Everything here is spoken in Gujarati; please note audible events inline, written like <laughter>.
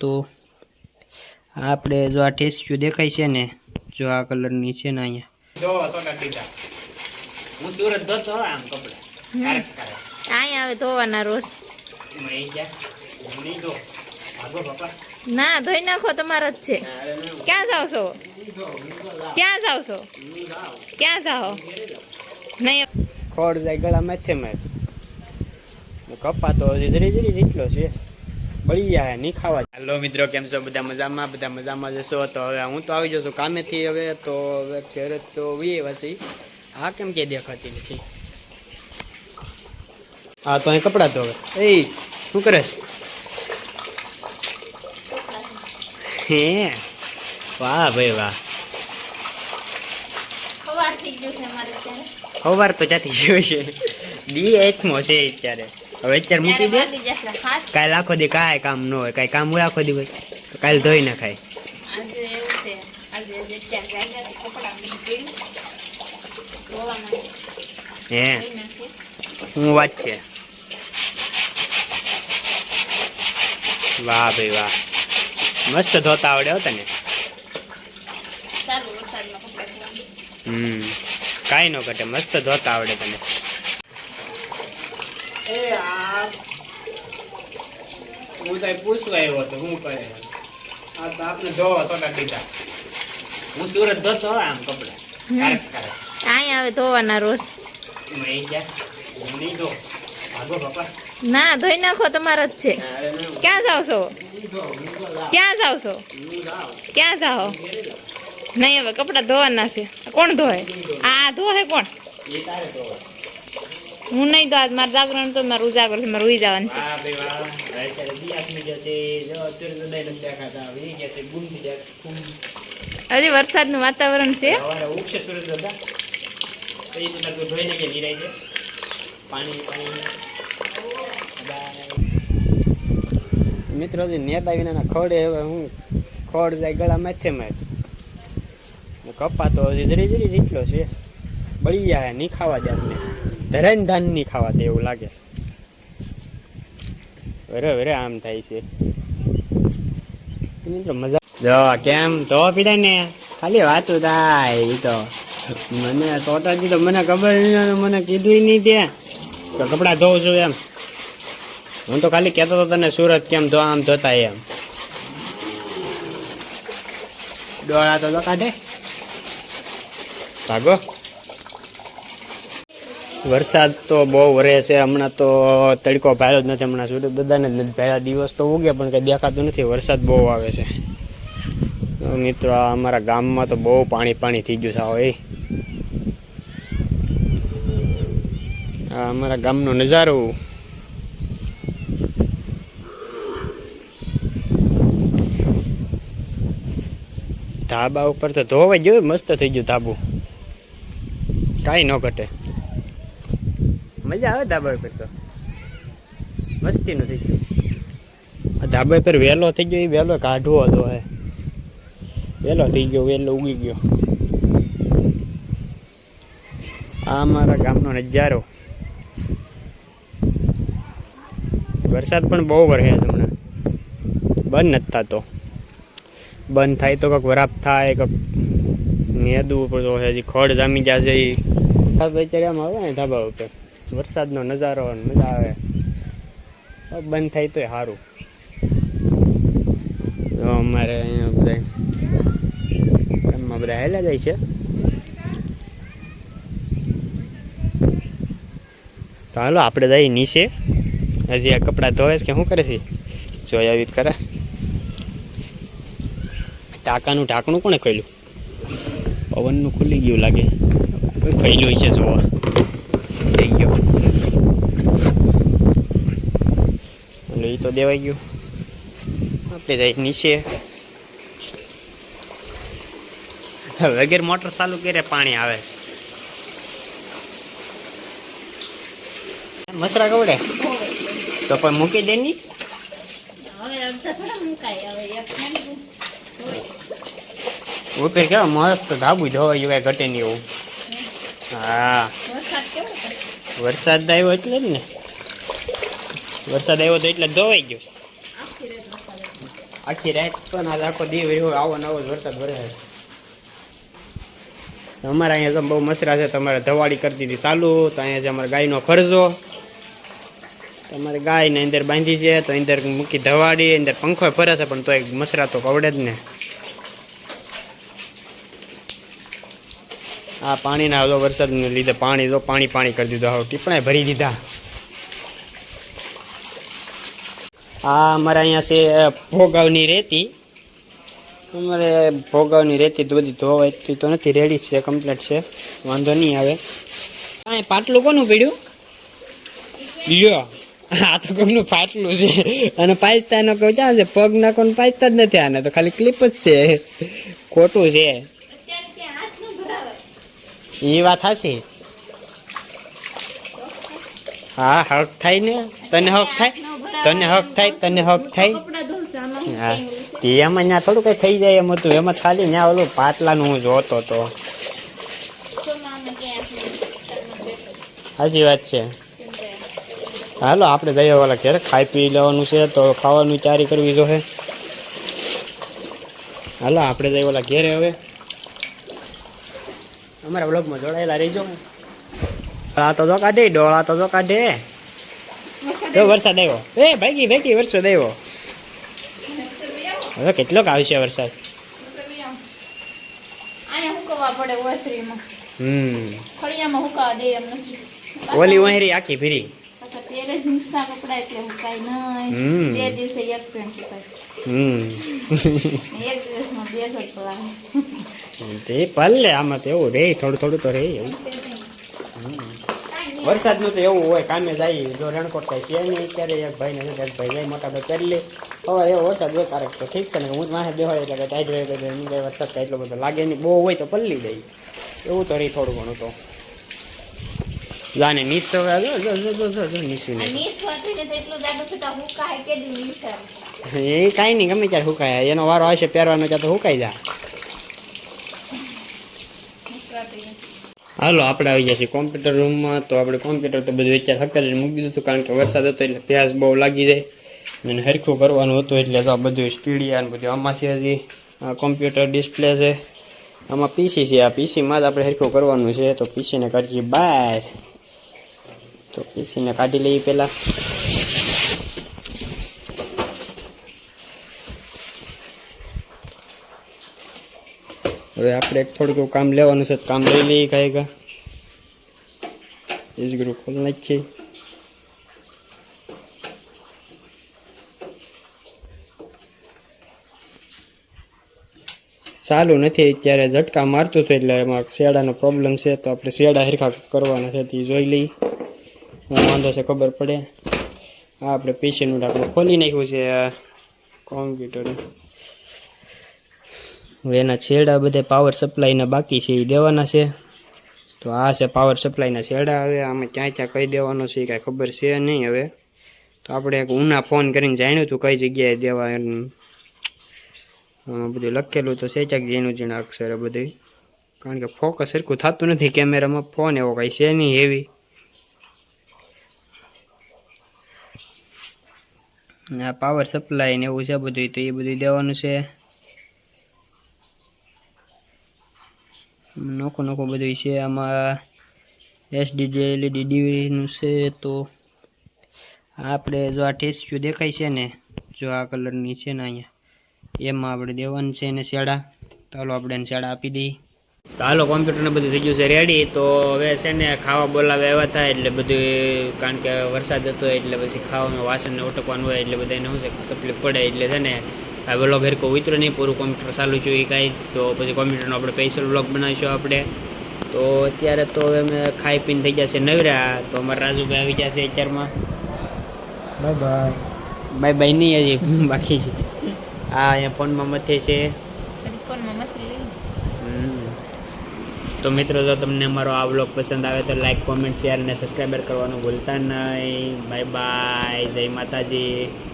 તો આપણે જો આ ટેસ્યુ દેખાય છે ને જો આ કલરની છે ને અહીંયા. જો હું સુરત ધોતો આમ કપડા. ક્યારેક ક્યારેક અહીંયા આવે ધોવાના રોજ. ના ધોઈ નાખો તમારા જ છે. ક્યાં જાવ છો? ક્યાં જાવ છો? ક્યાં જાઓ? નહીં. ખોડ જાય ગળા માથે મેં કપા તો હજી જરી જરી જેટલો છે. બળી જાય નહીં ખાવા હાલો મિત્રો કેમ છો? બધા મજામાં? બધા મજામાં જશો? તો હવે હું તો આવી જશું કામેથી હવે તો હવે ઘેર તો વી વસી આ કેમ કે દેખાતી નથી? હા તો અહીં કપડાં ધોવે. એ શું કરેશ હે વાહ ભાઈ વાહ. ગયું સવાર તો. ક્યાંથી જોયું છે? દી એકમો છે અત્યારે. હવે અત્યારે મૂકી દે. કાલ આખો દી કાંઈ કામ ન હોય કાંઈ કામ હોય આખો દિવસ. તો કાલ ધોઈ નાખાય હે? હું વાત છે. વાહ ભાઈ વાહ. મસ્ત ધોતા આવડે હો તને. હમ. કાંઈ ન ઘટે મસ્ત ધોતા આવડે તને. એ આ હું તો પૂછવા આવ્યો હતો હું કહે આ તો આપણે ધોવા સોટા સીધા હું સુરત ધોતો આમ કપડા. અહીંયા આવે ધોવાના રોજ. હું ગયા. હું નહીં ધો ના ધોઈ નાખો તમારો જ છે. ક્યાં જાવ છો? ક્યાં જાવ છો? ક્યાં જાઓ? નહીં હવે કપડાં ધોવાના છે. કોણ ધોવે? આ ધોહે કોણ? હું નહીં તો આજ મારા જાગરણ તો મારું ઉજાગર છે મારે ઉઈ જવાનું છે. ગયા હજી વરસાદનું વાતાવરણ છે. મિત્રો જે નેતા વિનાના ખોડે હવે હું ખોડ જાય ગળા માથે માથે કપા તો હજી જરી જરી જેટલો છે. બળી જાય નહીં ખાવા જાય ધરાઈને ધાન નહીં ખાવા દે એવું લાગે છે. વરે વરે આમ થાય છે. મિત્રો મજા જો, કેમ? તો પીડા ને? ખાલી વાતું થાય એ તો. મને સોટાજી તો મને ખબર નહીં મને કીધું નહીં ત્યાં તો કપડાં ધોઉં છું એમ. હું તો ખાલી કહેતો હતો તને, સુરત કેમ ધો, આમ ધોતા એમ. ડોળા તો તો કાઢે. ભાગો. વરસાદ તો બહુ વરે છે. હમણાં તો તડકો ભાર્યો જ નથી. હમણાં સુધી બધાને જ નથી. ભાર્યા દિવસ તો ઉગે પણ કંઈ દેખાતું નથી. વરસાદ બહુ આવે છે. મિત્રો અમારા ગામમાં તો બહુ પાણી પાણી થઈ ગયું આવો એ અમારા ગામનો નજારો. ધાબા ઉપર તો ધોવાઈ ગયું. મસ્ત થઈ ગયું ધાબુ. કાંઈ ન ઘટે. મજા આવે ધાબા ઉપર તો. મસ્તીનું થઈ ગયું. ધાબા ઉપર વહેલો થઈ ગયો એ વહેલો કાઢવો હતો હે વહેલો થઈ ગયો વહેલો ઉગી ગયો. આ અમારા ગામનો નજારો. વરસાદ પણ બહુ વરસે હમણાં. બંધ નથી થતો. બંધ થાય તો કંઈક વરાપ થાય કંઈક નેદવું પડતો હજી ખડ જામી જશે એ આવે ને ધાબા ઉપર. વરસાદનો નજારો મજા આવે. બંધ થાય તોય સારું તો અમારે અહીંયા બધા એમાં બધા હેલા જાય છે. તો હાલો, આપણે જઈએ નીચે. હજી આ કપડાં ધોવે કે શું કરે છે? જોઈ આવી કરે. ટાંકાનું ઢાંકણું કોણે ખોલ્યું? પવનનું ખુલી ગયું લાગે. ખોલ્યું છે જોવા થઈ ગયો એટલે એ તો દેવાઈ ગયું. આપણે જાય નીચે. વગેરે મોટર ચાલુ કરે પાણી આવે છે. મસરા કવડે તો પણ મૂકી દે ની ઉપર કેવા મસ્ત ધાબુ ધોવાયું કાંઈ ઘટે નહીં એવું. હા. વરસાદ આવ્યો એટલે જ ને. વરસાદ આવ્યો તો એટલે ધોવાઈ ગયો આખી રાત પણ આજ આખો દી રહ્યો આવો નવો વરસાદ વરે છે. અમારે અહીંયા બહુ મસરા છે, તમારે ધવાડી કરી દીધી ચાલુ, તો અહીંયા છે અમારે ગાયનો ખર્ચો તમારે ગાયને અંદર બાંધી છે, તો અંદર મૂકી ધવાડી અંદર પંખો ફરે છે, પણ તો એક મસરા તો કવડે જ ને. આ પાણીના વરસાદને લીધે પાણી જો પાણી પાણી કરી દીધું, હવે ટીપણાએ ભરી દીધા. આ અમારે અહીંયા છે ભોગાવની રેતી. અમારે ભોગાવની રેતી તો બધી ધોવાતી તો નથી રેડી છે કમ્પ્લીટ છે. વાંધો નહીં આવે. કાંઈ પાટલું કોનું પીડ્યું? લ્યો આ તો કોકનું પાટલું છે. અને પાયસતા નો કહું ક્યાં છે? પગ નાખો ને પાયસતા જ નથી આને તો ખાલી ક્લિપ જ છે. ખોટું છે. એ વાત હાચી? હા હક થાય ને. તને હક થાય? તને હક થાય, તને હક થાય. હા તે એમાં ત્યાં થોડું કઈ થઈ જાય એમ હતું. એમાં ખાલી ત્યાં ઓલું પાટલાનું હું જોતો તો. સાચી વાત છે. હાલો, આપણે જઈએ ઓલા ઘેર ખાઈ પી લેવાનું છે તો ખાવાનું તૈયારી કરવી જોઈએ. હાલો, આપણે જઈએ ઓલા ઘેરે હવે. અમારા બ્લોગમાં જોડાયેલા રહીજો. આ તો જો કાઢે, ડોળા તો જો કાઢે. જો વરસાદ આવ્યો. એ ભાગી ભાગી વરસાદ આવ્યો. હવે કેટલોક આવશે વરસાદ. ઓલી વહેરી આખી ફીરી તે પલ્લે આમાં તો એવું રે થોડું થોડું તો રે એવું. વરસાદનું તો એવું હોય કામે જાય જો રણકોટ થાય છે નહીં અત્યારે એક ભાઈને છે એક ભાઈ જાય મોટા ભાઈ કરી લે. હવે એવો વરસાદ હોય ક્યારેક તો ઠીક છે ને? હું જ માથે બેહોય એટલે ટાઈટ રહે તો એમ કઈ વરસાદ થાય એટલો બધો લાગે નહીં. બહુ હોય તો પલ્લી જાય એવું તો રહી થોડું ઘણું તો. જાને નીસ હવે જો જો જો જો જો જો નીસું નહીં નીસ હોતી ને એટલું જાડું છે તો હુકાય કેદી નીસર એ કાંઈ નહીં ગમે ત્યારે હુકાય. એનો વારો આવશે પહેરવાનો ત્યાં તો સુકાઈ જાય હાલો, આપણે આવી છીએ કોમ્પ્યુટર રૂમમાં તો આપણે કોમ્પ્યુટર તો બધું અત્યારે હકાલીને મૂકી દીધું હતું કારણ કે વરસાદ હતો એટલે પ્યાસ બહુ લાગી જાય. અને હરખું કરવાનું હતું એટલે તો આ બધું સ્ટીડિયા બધું આમાં છે હજી. કોમ્પ્યુટર ડિસ્પ્લે છે. આમાં પીસી છે. આ પીસીમાં જ આપણે હરખું કરવાનું છે. તો પીસીને કાઢીએ. બહાર તો પીસીને કાઢી લઈએ પહેલાં. હવે આપણે થોડુંક કામ લેવાનું છે. કામ લઈ લઈએ કાંઈ કા એજ ગ્રુપ ખોલી નાખીએ. ચાલુ નથી, અત્યારે ઝટકા મારતું હતું એટલે એમાં શેડાનો પ્રોબ્લેમ છે, તો આપણે શેડા હરખા કરવાના છે, તે જોઈ લઈ વાંધો છે, ખબર પડે. આ આપણે પીસીનું આપણે ખોલી નાખ્યું છે કોમ્પ્યુટર હવે એના છેડા બધા પાવર સપ્લાયના બાકી છે એ દેવાના છે. તો આ છે પાવર સપ્લાયના છેડા હવે આમાં ક્યાં ક્યાં કઈ દેવાનો છે કાંઈ ખબર છે નહીં હવે. તો આપણે એક ઉના ફોન કરીને જાણ્યું હતું કઈ જગ્યાએ દેવા બધું લખેલું તો છે ક્યાંક જેનું ઝીણા અક્ષરે બધું કારણ કે ફોકસ સરખું થતું નથી કેમેરામાં ફોન એવો કાંઈ છે નહીં હેવી. આ પાવર સપ્લાય ને એવું છે બધું તો એ બધું દેવાનું છે. નોખું નોખું બધું છે. આમાં એસડીડી એલઈડી ડીવીનું છે તો આપણે જો આ ટેસ્યુ દેખાય છે ને, જો આ કલરની છે ને અહીંયા, એમાં આપણે દેવાનું છે એને શેડા. તો હાલો આપણે એને શેડા આપી દઈએ. તો હાલો કોમ્પ્યુટરને બધું થઈ ગયું છે રેડી તો હવે છે ને ખાવા બોલાવે એવા થાય એટલે બધું કારણ કે વરસાદ હતો એટલે પછી ખાવામાં વાસણને ઉટકવાનું હોય એટલે બધાને શું છે તકલીફ પડે એટલે છે ને વ્લોગ હેરકો ઉતરો નહીં પૂરું કોમ્પ્યુટર ચાલુ છે એ કાંઈ. તો પછી કોમ્પ્યુટરનો આપણે સ્પેશિયલ વ્લોગ બનાવીશું આપણે. તો અત્યારે તો હવે અમે ખાઈ પીને થઈ જશે નવરા. તો અમારા રાજુભાઈ આવી જશે અત્યારમાં. બાય બાય બાય બાય નહીં હજી <laughs> બાકી છે. આ અહીંયા ફોનમાં મથે છે. ફોનમાં મથી લઈ. હમ. તો મિત્રો જો તમને અમારો આ વ્લોગ પસંદ આવે તો લાઈક કોમેન્ટ શેર અને સબસ્ક્રાઈબર કરવાનું ભૂલતા નહીં. બાય બાય જય માતાજી.